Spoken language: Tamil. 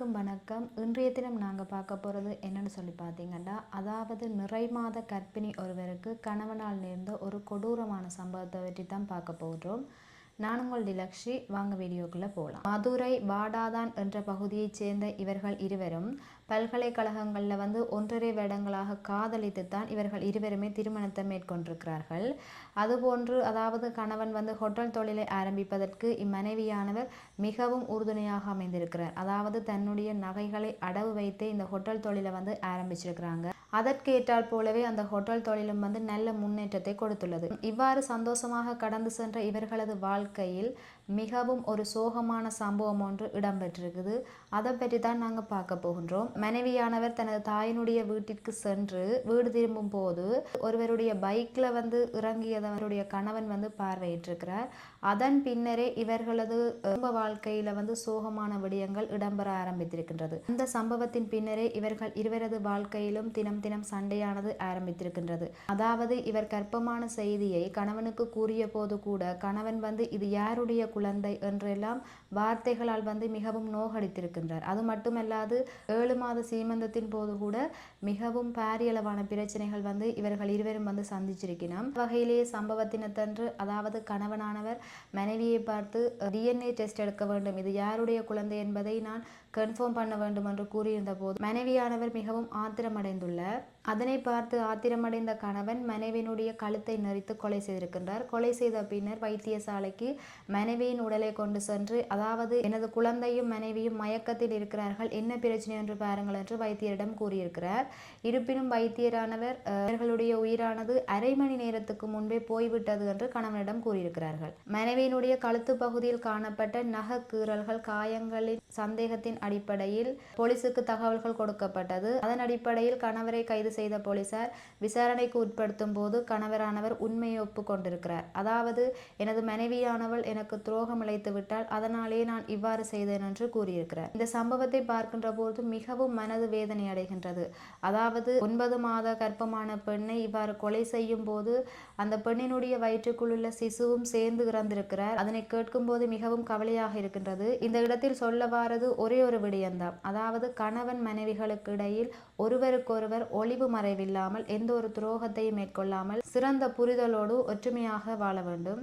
அனைவருக்கும் வணக்கம். இன்றைய தினம் நாங்கள் பார்க்க போகிறது என்னென்னு சொல்லி பார்த்தீங்கன்னா அதாவது நிறை மாத கர்ப்பிணி ஒருவருக்கு கணவனால் நேர்ந்த ஒரு கொடூரமான சம்பவத்தை பற்றி தான் பார்க்க போகிறோம். நான் உங்கள் டிலக்ஷி. வாங்க வீடியோக்குள்ளே போகலாம் மதுரை வாடாதான் என்ற பகுதியைச் சேர்ந்த இவர்கள் இருவரும் பல்கலைக்கழகங்களில் வந்து ஒன்றரை வருடங்களாக காதலித்து தான் இவர்கள் இருவருமே திருமணத்தை மேற்கொண்டிருக்கிறார்கள். அதுபோன்று அதாவது கணவன் வந்து ஹோட்டல் தொழிலை ஆரம்பிப்பதற்கு இம்மனைவியானவர் மிகவும் உறுதுணையாக அமைந்திருக்கிறார். அதாவது தன்னுடைய நகைகளை அடவு வைத்தே இந்த ஹோட்டல் தொழிலை வந்து ஆரம்பிச்சிருக்கிறாங்க. அதற்கு ஏற்றால் போலவே அந்த ஹோட்டல் தொழிலும் வந்து நல்ல முன்னேற்றத்தை கொடுத்துள்ளது. இவ்வாறு சந்தோஷமாக கடந்து சென்ற இவர்களது வாழ்க்கையில் மிகவும் ஒரு சோகமான சம்பவம் ஒன்று இடம்பெற்றிருக்குது. அதை பற்றி தான் நாங்கள் பார்க்க போகின்றோம். மனைவியானவர் தனது தாயினுடைய வீட்டிற்கு சென்று வீடு திரும்பும் போது ஒருவருடைய பைக்கில் வந்து இறங்கியதவருடைய கணவன் வந்து பார்வையிட்டிருக்கிறார். அதன் பின்னரே இவர்களது குடும்ப வாழ்க்கையில் வந்து சோகமான விடயங்கள் இடம்பெற ஆரம்பித்திருக்கின்றது. அந்த சம்பவத்தின் பின்னரே இவர்கள் இருவரது வாழ்க்கையிலும் தினம் தினம் சண்டையானது ஆரம்பித்திருக்கின்றது. அதாவது இவர் கற்பமான செய்தியை கணவனுக்கு கூறிய போது கூட கணவன் வந்து இது யாருடைய குழந்தை என்றெல்லாம் வார்த்தைகளால் வந்து மிகவும் நோகடித்திருக்கின்றார். அது மட்டுமல்லாது ஏழு மாத சீமந்தத்தின் போது கூட மிகவும் பாரியளவான பிரச்சனைகள் வந்து இவர்கள் இருவரும் வந்து சந்திச்சிருக்கிறோம் வகையிலேயே சம்பவத்தினத்தன்று அதாவது கணவனானவர் மனைவியை பார்த்து டிஎன்ஏ டெஸ்ட் எடுக்க வேண்டும். இது யாருடைய குழந்தை என்பதை நான் கன்ஃபார்ம் பண்ண வேண்டும் என்று கூறியிருந்த போது மனைவியானவர் மிகவும் ஆத்திரமடைந்துள்ளார். அதனை பார்த்து ஆத்திரமடைந்த கணவன் மனைவியினுடைய கழுத்தை நெறித்து கொலை செய்திருக்கின்றார். கொலை செய்த பின்னர் வைத்தியசாலைக்கு மனைவியின் உடலை கொண்டு சென்று அதாவது எனது குழந்தையும் மனைவியும் மயக்கத்தில் இருக்கிறார்கள் என்ன பிரச்சனை என்று பாருங்கள் என்று வைத்தியரிடம் கூறியிருக்கிறார். இருப்பினும் வைத்தியரானவர் அவர்களுடைய உயிரானது அரை மணி நேரத்துக்கு முன்பே போய்விட்டது என்று கணவனிடம் கூறியிருக்கிறார்கள். மனைவியினுடைய கழுத்து பகுதியில் காணப்பட்ட நக கீறல்கள் காயங்களின் சந்தேகத்தின் அடிப்படையில் போலீசுக்கு தகவல்கள் கொடுக்கப்பட்டது. அதன் அடிப்படையில் கணவரை கைது செய்த போலீசார் விசாரணைக்கு உட்படுத்தும் போது கணவரானவர் உண்மையை ஒப்புக்கொண்டிருக்கிறார் அதாவது எனது மனைவியானவள் எனக்கு துரோகம் இழைத்து விட்டால் அதனாலே நான் இவ்வாறு செய்தேன் என்று கூறியிருக்கிறார். இந்த சம்பவத்தை பார்க்கின்ற போது மிகவும் மனது வேதனை அடைகின்றது. அதாவது ஒன்பது மாத கர்ப்பமான பெண்ணை இவ்வாறு கொலை செய்யும் போது அந்த பெண்ணினுடைய வயிற்றுக்குள்ள சிசுவும் சேர்ந்து இறந்திருக்கிறார். அதனை கேட்கும் போது மிகவும் கவலையாக இருக்கின்றது. இந்த இடத்தில் சொல்ல வாரது ஒரே ஒரு விடயம்தான். அதாவது கணவன் மனைவிகளுக்கு இடையில் ஒருவருக்கொருவர் ஒளி ஒளிவு மறைவில்லாமல் எந்த ஒரு துரோகத்தையும் மேற்கொள்ளாமல் சிறந்த புரிதலோடு ஒற்றுமையாக வாழ வேண்டும்.